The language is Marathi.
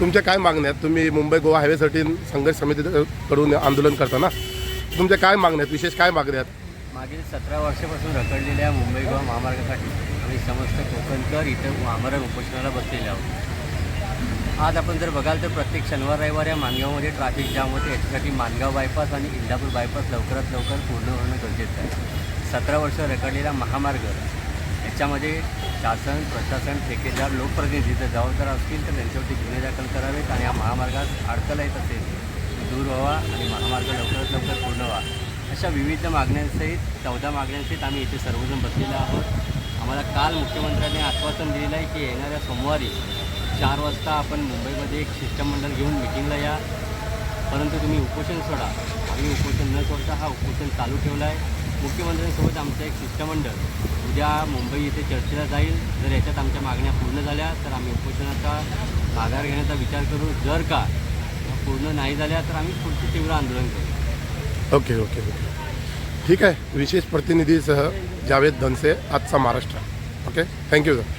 तुमच्या काय मागण्या आहेत? तुम्ही मुंबई गोवा हायवेसाठी संघर्ष समितीकडून आंदोलन करता ना तुमच्या काय मागण्या आहेत? विशेष काय मागण्या आहेत? मागील सतरा वर्षापासून रखडलेल्या मुंबई गोवा महामार्गासाठी आम्ही समस्त कोकणकर इथं महामार्ग उपोषणाला बसलेले आहोत. आज आपण जर बघाल तर प्रत्येक शनिवार रविवार या मानगावमध्ये ट्रॅफिक जाम होते. याच्यासाठी मानगाव बायपास आणि इंदापूर बायपास लवकरात लवकर पूर्ण होणं गरजेचं आहे. सतरा वर्ष रखडलेला महामार्ग याच्यामध्ये शासन प्रशासन ठेकेदार लोकप्रतिनिधी जर जबाबदार असतील तर त्यांच्यावरती गुन्हे दाखल करावेत आणि या महामार्गात अडथळा येत असेल दूर व्हावा आणि महामार्ग लवकरात लवकर पूर्ण व्हा. अशा विविध मागण्यांसहित चौदा मागण्यांसहित आम्ही इथे सर्वजण बसलेलो आहोत. आम्हाला काल मुख्यमंत्र्यांनी आश्वासन दिलेलं आहे की येणाऱ्या सोमवारी चार वाजता आपण मुंबईमध्ये एक शिष्टमंडळ घेऊन मिटिंगला या. परंतु तुम्ही उपोषण सोडा. आम्ही उपोषण न सोडता हा उपोषण चालू ठेवला आहे. मुख्यमंत्र्यांसोबत आमचं एक शिष्टमंडळ उद्या मुंबई येथे चर्चेला जाईल. जर याच्यात आमच्या मागण्या पूर्ण झाल्या तर आम्ही उपोषणाचा आधार घेण्याचा विचार करू. जर का पूर्ण नाही झाल्या तर आम्ही पुढचे तीव्र आंदोलन करू. Okay okay okay. ठीक आहे. विशेष प्रतिनिधीसह जावेद धनसे आजचा महाराष्ट्र. ओके? Thank you sir